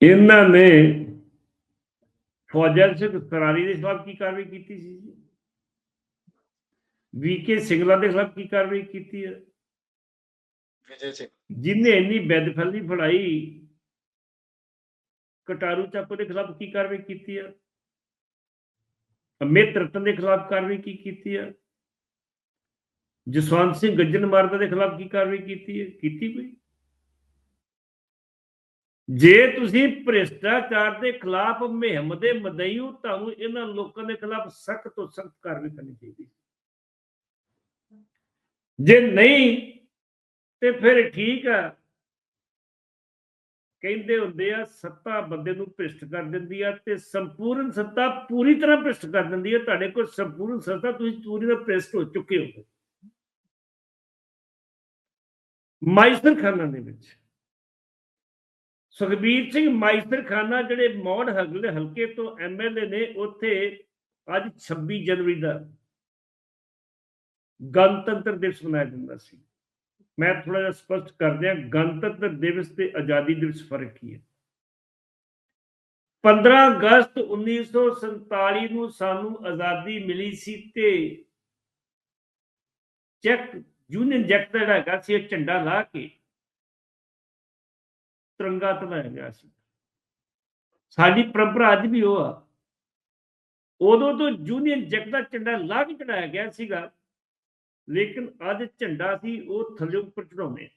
ਇਹਨਾਂ ਨੇ ਫੌਜਲ ਸਿੰਘ ਸਰਾਰੀ ਦੇ ਖਿਲਾਫ ਕੀ ਕਾਰਵਾਈ ਕੀਤੀ ਸੀ ਜੀ? ਵੀਕੇ ਸਿੰਗਲਾ ਦੇ ਖਿਲਾਫ ਕੀ ਕਾਰਵਾਈ ਕੀਤੀ ਹੈ? ਵਿਜੇ ਸਿੰਘ ਜਿਨੇ ਇੰਨੀ ਬੈਦਫੈਲੀ ਫੜਾਈ ਕਟਾਰੂ ਚਾਕੋ ਦੇ ਖਿਲਾਫ ਕੀ ਕਾਰਵਾਈ ਕੀਤੀ ਹੈ? ਅਮਿਤ ਰਤਨ ਦੇ ਖਿਲਾਫ ਕਾਰਵਾਈ ਕੀ ਕੀਤੀ ਹੈ? ਜਸਵੰਤ ਸਿੰਘ ਗੱਜਨ ਮਾਰਦਾ ਦੇ ਖਿਲਾਫ ਕੀ ਕਾਰਵਾਈ ਕੀਤੀ ਹੈ? ਕੀਤੀ ਕੋਈ? ਜੇ ਤੁਸੀਂ ਭ੍ਰਿਸ਼ਟਾਚਾਰ ਦੇ ਖਿਲਾਫ ਮੁਹਿੰਮ ਦੇ ਮਦਈ ਤੁਹਾਨੂੰ ਇਹਨਾਂ ਲੋਕਾਂ ਦੇ ਖਿਲਾਫ ਸਖਤ ਤੋਂ ਸਖਤ ਕਾਰਵਾਈ ਕਰਨੀ ਚਾਹੀਦੀ। ਜੇ ਨਹੀਂ, ਤੇ ਫਿਰ ਠੀਕ ਆ। ਕਹਿੰਦੇ ਹੁੰਦੇ ਆ, ਸੱਤਾ ਬੰਦੇ ਨੂੰ ਭ੍ਰਿਸ਼ਟ ਕਰ ਦਿੰਦੀ ਆ ਤੇ ਸੰਪੂਰਨ ਸੱਤਾ ਪੂਰੀ ਤਰ੍ਹਾਂ ਭ੍ਰਿਸ਼ਟ ਕਰ ਦਿੰਦੀ ਆ। ਤੁਹਾਡੇ ਕੋਲ ਸੰਪੂਰਨ ਸੱਤਾ, ਤੁਸੀਂ ਪੂਰੀ ਤਰ੍ਹਾਂ ਭ੍ਰਿਸ਼ਟ ਹੋ ਚੁੱਕੇ ਹੋ। ਮਾਈਸਰ ਖਾਨਾ ਦੇ ਵਿੱਚ। ਸੁਖਬੀਰ ਸਿੰਘ ਮਾਈਸਰ ਖਾਨਾ ਜਿਹੜੇ ਮੌੜ ਹਗਲੇ ਹਲਕੇ ਤੋਂ ਐਮਐਲਏ ਨੇ, ਉੱਥੇ ਅੱਜ 26 ਜਨਵਰੀ ਦਾ ਗਣਤੰਤਰ ਦਿਵਸ ਮਨਾਇਆ ਜਾਂਦਾ ਸੀ। ਮੈਂ ਥੋੜਾ ਜਿਹਾ ਸਪਸ਼ਟ ਕਰ ਦਿਆਂ, ਗਣਤੰਤਰ ਦਿਵਸ ਤੇ ਆਜ਼ਾਦੀ ਦਿਵਸ ਫ਼ਰਕ ਕੀ ਹੈ? 15 ਅਗਸਤ 1947 ਨੂੰ ਸਾਨੂੰ ਆਜ਼ਾਦੀ ਮਿਲੀ ਸੀ ਤੇ ਚੈੱਕ, ਯੂਨੀਅਨ ਜੈਕ ਦਾ ਜਿਹੜਾ ਹੈਗਾ ਸੀ ਝੰਡਾ ਲਾ ਕੇ ਤਿਰੰਗਾ ਧਨਾਇਆ ਗਿਆ ਸੀ ਸਾਡੀ ਪਰੰਪਰਾ ਅੱਜ ਵੀ ਉਹ ਆ। ਉਦੋਂ ਤੋਂ ਯੂਨੀਅਨ ਜੈਕ ਦਾ ਝੰਡਾ ਲਾ ਕੇ ਚੜਾਇਆ ਗਿਆ ਸੀਗਾ, ਲੇਕਿਨ ਅੱਜ ਝੰਡਾ ਸੀ ਉਹ ਥੱਲੇ ਉੱਪਰ ਚੜਾਉਂਦੇ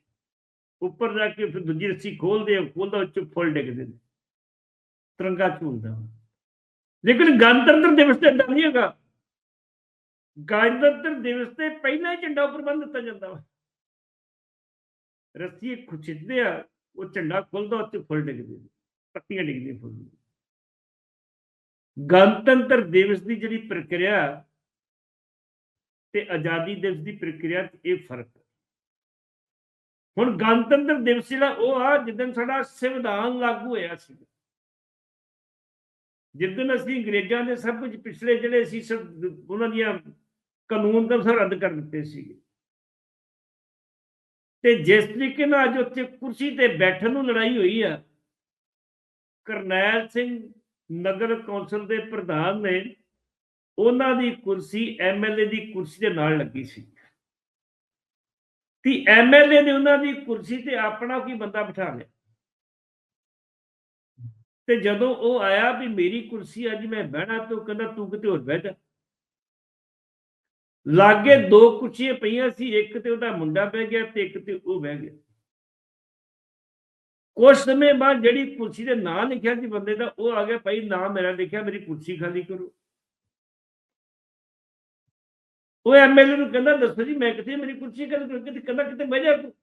ਉੱਪਰ ਜਾ ਕੇ ਫਿਰ ਦੂਜੀ ਰੱਸੀ ਖੋਲਦੇ ਆ ਖੋਲਦਾ ਉੱਚ ਫੁੱਲ ਡਿੱਗਦੇ ਨੇ। ਤਿਰੰਗਾ ਝੂਲਦਾ ਵਾ। ਲੇਕਿਨ ਗਣਤੰਤਰ ਦਿਵਸ ਤੇ ਏਦਾਂ ਨਹੀਂ ਹੈਗਾ। ਗਣਤੰਤਰ ਦਿਵਸ ਤੇ ਪਹਿਲਾਂ ਹੀ ਝੰਡਾ ਉੱਪਰ ਬੰਨ ਦਿੱਤਾ ਜਾਂਦਾ ਵਾ। ਰੱਸੀ ਖੁਚਿੱਦੇ ਆ ਉਹ ਝੰਡਾ ਖੁੱਲਦਾ ਉੱਤੇ ਫੁੱਲ ਡਿੱਗਦੇ ਪੱਤੀਆਂ ਡਿੱਗਦੀਆਂ ਫੁੱਲ ਗਣਤੰਤਰ ਦਿਵਸ ਦੀ ਜਿਹੜੀ ਪ੍ਰਕਿਰਿਆ ਤੇ ਆਜ਼ਾਦੀ ਦਿਵਸ ਦੀ ਪ੍ਰਕਿਰਿਆ ਇਹ ਫ਼ਰਕ ਹੁਣ ਗਣਤੰਤਰ ਦਿਵਸ ਜਿਹੜਾ ਉਹ ਆ ਜਿੱਦਣ ਸਾਡਾ ਸੰਵਿਧਾਨ ਲਾਗੂ ਹੋਇਆ ਸੀ। ਜਿੱਦਣ ਅਸੀਂ ਅੰਗਰੇਜ਼ਾਂ ਦੇ ਸਭ ਕੁਝ ਪਿਛਲੇ ਜਿਹੜੇ ਸੀ ਉਹਨਾਂ ਦੀਆਂ ਕਾਨੂੰਨ ਤਾਂ ਸਭ ਰੱਦ ਕਰ ਦਿੱਤੇ ਸੀਗੇ। ਤੇ ਜਿਸ ਤਰੀਕੇ ਨਾਲ ਅੱਜ ਉੱਥੇ ਕੁਰਸੀ ਤੇ ਬੈਠਣ ਨੂੰ ਲੜਾਈ ਹੋਈ ਆ, ਕਰਨੈਲ ਸਿੰਘ ਨਗਰ ਕੌਂਸਲ ਦੇ ਪ੍ਰਧਾਨ ਨੇ ਉਹਨਾਂ ਦੀ ਕੁਰਸੀ ਐਮਐਲਏ ਦੀ ਕੁਰਸੀ ਦੇ ਨਾਲ ਲੱਗੀ ਸੀ। ਤੇ ਐਮਐਲਏ ਨੇ ਉਹਨਾਂ ਦੀ ਕੁਰਸੀ ਤੇ ਆਪਣਾ ਕੋਈ ਬੰਦਾ ਬਿਠਾ ਲਿਆ। ਤੇ ਜਦੋਂ ਉਹ ਆਇਆ ਵੀ ਮੇਰੀ ਕੁਰਸੀ ਅੱਜ ਮੈਂ ਬਹਿਣਾ, ਤੇ ਉਹ ਕਹਿੰਦਾ ਤੂੰ ਕਿਤੇ ਹੋਰ ਬਹਿ ਜਾ। ਲਾਗੇ ਦੋ ਕੁਰਸੀਆਂ ਪਈਆਂ ਸੀ, ਇੱਕ ਤੇ ਉਹਦਾ ਮੁੰਡਾ ਬਹਿ ਗਿਆ ਤੇ ਇੱਕ ਤੇ ਉਹ ਬਹਿ ਗਿਆ। ਕੁਝ ਸਮੇਂ ਬਾਅਦ ਜਿਹੜੀ ਕੁਰਸੀ ਦੇ ਨਾਂ ਲਿਖਿਆ ਸੀ ਬੰਦੇ ਦਾ, ਉਹ ਆ ਗਿਆ, ਭਾਈ ਨਾਮ ਮੇਰਾ ਲਿਖਿਆ, ਮੇਰੀ ਕੁਰਸੀ ਖਾਲੀ ਕਰੋ। ਉਹ ਐਮਐਲਏ ਨੂੰ ਕਹਿੰਦਾ, ਦੱਸੋ ਜੀ, ਮੈਂ ਕਿੱਥੇ ਮੇਰੀ ਕੁਰਸੀ ਖਾਲੀ ਕਰੋ ਕਿਤੇ ਕਹਿੰਦਾ ਕਿਤੇ ਬਹਿ ਜਾ ਤੂੰ?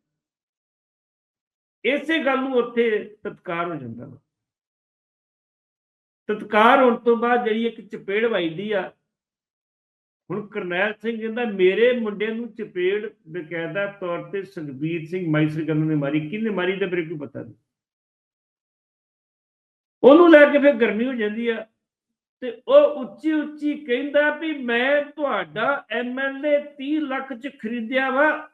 ਇਸੇ ਗੱਲ ਨੂੰ ਉੱਥੇ ਤਤਕਾਰ ਹੋ ਜਾਂਦਾ ਵਾ। ਤਤਕਾਰ ਹੋਣ ਤੋਂ ਬਾਅਦ ਜਿਹੜੀ ਇੱਕ ਚਪੇੜ ਵੱਜਦੀ ਆ ਹੁਣ ਕਰਨੈਲ ਸਿੰਘ ਕਹਿੰਦਾ, ਮੇਰੇ ਮੁੰਡੇ ਨੂੰ ਚਪੇੜ ਬਕਾਇਦਾ ਤੌਰ ਤੇ ਸੁਖਬੀਰ ਸਿੰਘ ਮਾਈਸਰ ਕਰਨ ਨੇ ਮਾਰੀ। ਕਿਹਨੇ ਮਾਰੀ ਤਾਂ ਮੇਰੇ ਕੋਈ ਪਤਾ ਨਹੀਂ। ਉਹਨੂੰ ਲੈ ਕੇ ਫਿਰ ਗਰਮੀ ਹੋ ਜਾਂਦੀ ਆ ਤੇ ਉਹ ਉੱਚੀ ਉੱਚੀ ਕਹਿੰਦਾ ਵੀ ਮੈਂ ਤੁਹਾਡਾ ਐਮਐਲਏ 30 ਲੱਖ ਚ ਖਰੀਦਿਆ ਵਾ।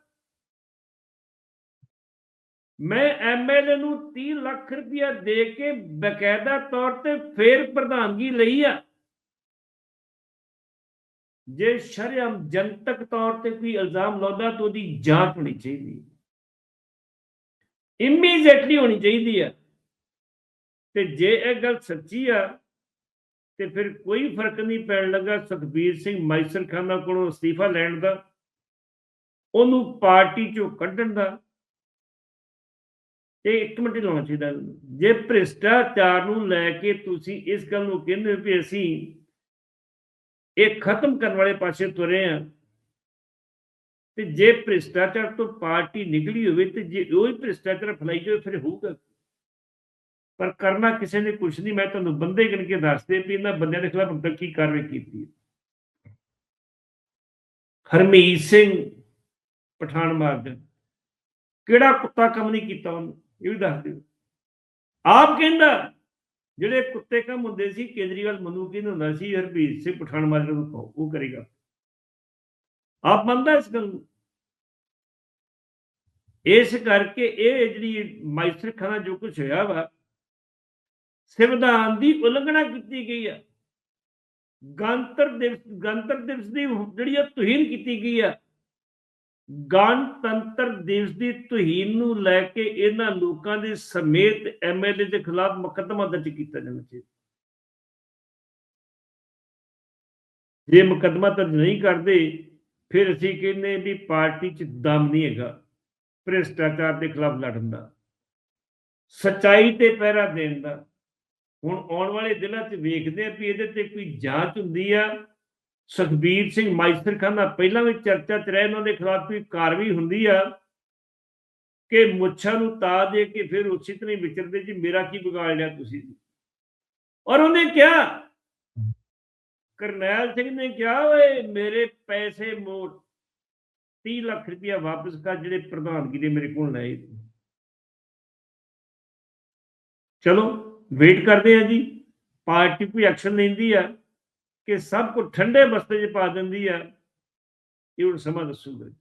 ਮੈਂ ਐਮਐਲਏ ਨੂੰ 30 ਲੱਖ ਰੁਪਇਆ ਦੇ ਕੇ ਬਕਾਇਦਾ ਤੌਰ ਤੇ ਫੇਰ ਪ੍ਰਧਾਨਗੀ ਲਈ ਆ। ਜੇ ਸ਼ਰਮ ਜਨਤਕ ਤੌਰ ਤੇ ਕੋਈ ਇਲਜ਼ਾਮ ਲਾਉਂਦਾ ਤਾਂ ਉਹਦੀ ਜਾਂਚ ਹੋਣੀ ਚਾਹੀਦੀ ਇਮੀਡੀਏਟਲੀ ਹੋਣੀ ਚਾਹੀਦੀ ਆ ਤੇ ਜੇ ਇਹ ਗੱਲ ਸੱਚੀ ਆ, ਤੇ ਫਿਰ ਕੋਈ ਫ਼ਰਕ ਨਹੀਂ ਪੈਣ ਲੱਗਾ ਸੁਖਬੀਰ ਸਿੰਘ ਮਾਈਸਰ ਖਾਨਾ ਕੋਲੋਂ ਅਸਤੀਫਾ ਲੈਣ ਦਾ, ਉਹਨੂੰ ਪਾਰਟੀ ਚੋਂ ਕੱਢਣ ਦਾ। ਇਹ ਇੱਕ ਮਿੰਟ ਲਾਉਣਾ ਚਾਹੀਦਾ। ਜੇ ਭ੍ਰਿਸ਼ਟਾਚਾਰ ਨੂੰ ਲੈ ਕੇ ਤੁਸੀਂ ਇਸ ਗੱਲ ਨੂੰ ਕਹਿੰਦੇ ਹੋ ਵੀ ਅਸੀਂ ਇਹ ਖਤਮ ਕਰਨ ਵਾਲੇ ਪਾਸੇ ਤੁਰੇ ਆ। ਤੇ ਜੇ ਭ੍ਰਿਸ਼ਟਾਚਾਰ ਤੋਂ ਪਾਰਟੀ ਨਿਕਲੀ ਹੋਵੇ ਤੇ ਜੇ ਉਹ ਹੀ ਭ੍ਰਿਸ਼ਟਾਚਾਰ ਫੈਲਾਈ ਜਾਵੇ, ਫਿਰ ਹੋਊਗਾ ਪਰ ਕਰਨਾ ਕਿਸੇ ਨੇ ਕੁਛ ਨਹੀਂ। ਮੈਂ ਤੁਹਾਨੂੰ ਬੰਦੇ ਗਿਣ ਕੇ ਦੱਸਦੇ ਵੀ ਇਹਨਾਂ ਬੰਦਿਆਂ ਦੇ ਖਿਲਾਫ ਹੁਣ ਤੱਕ ਕੀ ਕਾਰਵਾਈ ਕੀਤੀ ਹੈ। ਹਰਮੀਤ ਸਿੰਘ ਪਠਾਨ ਮਾਰਗ ਕਿਹੜਾ ਕੁੱਤਾ ਕੰਮ ਨਹੀਂ ਕੀਤਾ ਉਹਨੂੰ? ਇਹ ਵੀ ਦੱਸ ਦਿਓ। ਆਪ ਕਹਿੰਦਾ ਜਿਹੜੇ ਕੁੱਤੇ ਕੰਮ ਹੁੰਦੇ ਸੀ, ਕੇਜਰੀਵਾਲ ਮਨੂ ਕੀ ਹੁੰਦਾ ਸੀ, ਹਰਬੀਰ ਸਿੰਘ ਪਠਾਨ ਮਾਜਰੇ ਨੂੰ ਕਹੋ, ਉਹ ਕਰੇਗਾ। ਆਪ ਮੰਨਦਾ ਇਸ ਗੱਲ ਨੂੰ? ਇਸ ਕਰਕੇ ਇਹ ਜਿਹੜੀ ਮਾਈਸਰ ਖਾਨਾ ਜੋ ਕੁਝ ਹੋਇਆ ਵਾ, ਸੰਵਿਧਾਨ ਦੀ ਉਲੰਘਣਾ ਕੀਤੀ ਗਈ ਆ। ਗਣਤੰਤਰ ਦਿਵਸ ਗਣਤੰਤਰ ਦਿਵਸ ਦੀ ਜਿਹੜੀ ਆ ਤੁਹੀਨ ਕੀਤੀ ਗਈ ਆ। ਗਣਤੰਤਰ ਦਿਵਸ ਦੀ ਤੁਹੀਨ ਨੂੰ ਲੈ ਕੇ ਇਹਨਾਂ ਲੋਕਾਂ ਦੇ ਸਮੇਤ ਐਮਐਲਏ ਦੇ ਖਿਲਾਫ ਮੁਕੱਦਮਾ ਦਰਜ ਕੀਤਾ ਜਾਣਾ ਚਾਹੀਦਾ। ਜੇ ਮੁਕੱਦਮਾ ਦਰਜ ਨਹੀਂ ਕਰਦੇ, ਫਿਰ ਅਸੀਂ ਕਹਿੰਦੇ ਵੀ ਪਾਰਟੀ 'ਚ ਦਮ ਨਹੀਂ ਹੈਗਾ, ਭ੍ਰਿਸ਼ਟਾਚਾਰ ਦੇ ਖਿਲਾਫ ਲੜਨ ਦਾ, ਸਚਾਈ ਤੇ ਪਹਿਰਾ ਦੇਣ ਦਾ। ਹੁਣ ਆਉਣ ਵਾਲੇ ਦਿਨਾਂ 'ਚ ਵੇਖਦੇ ਆ ਵੀ ਇਹਦੇ ਤੇ ਕੋਈ ਜਾਂਚ ਹੁੰਦੀ ਆ ਸੁਖਬੀਰ ਸਿੰਘ ਮਾਈਸਰ ਮਾਈਸਰਖਾਨਾ ਪਹਿਲਾਂ ਵੀ ਚਰਚਾ 'ਚ ਰਹੇ ਉਹਨਾਂ ਦੇ ਖਿਲਾਫ ਕੋਈ ਕਾਰਵਾਈ ਹੁੰਦੀ ਆ? ਕਿ ਮੁੱਛਾਂ ਨੂੰ ਤਾ ਦੇ ਕੇ ਫਿਰ ਉਸੇ ਤਰ੍ਹਾਂ ਹੀ ਵਿਚਰਦੇ ਜੀ, ਮੇਰਾ ਕੀ ਵਿਗਾੜ ਲਿਆ ਤੁਸੀਂ? ਔਰ ਉਹਨੇ ਕਿਹਾ, ਕਰਨੈਲ ਸਿੰਘ ਨੇ ਕਿਹਾ, ਓਏ ਮੇਰੇ ਪੈਸੇ ਮੋੜ 30 ਲੱਖ ਰੁਪਇਆ ਵਾਪਸ ਕਰ, ਜਿਹੜੇ ਪ੍ਰਧਾਨਗੀ ਦੇ ਮੇਰੇ ਕੋਲ ਲਏ। ਚਲੋ ਵੇਟ ਕਰਦੇ ਆ ਜੀ, ਪਾਰਟੀ ਕੋਈ ਐਕਸ਼ਨ ਲੈਂਦੀ ਆ? ਕਿ ਸਭ ਕੁਝ ਠੰਡੇ ਬਸਤੇ 'ਚ ਪਾ ਦਿੰਦੀ ਆ। ਇਹ ਹੁਣ ਸਮਾਂ ਦੱਸੂਗਾ।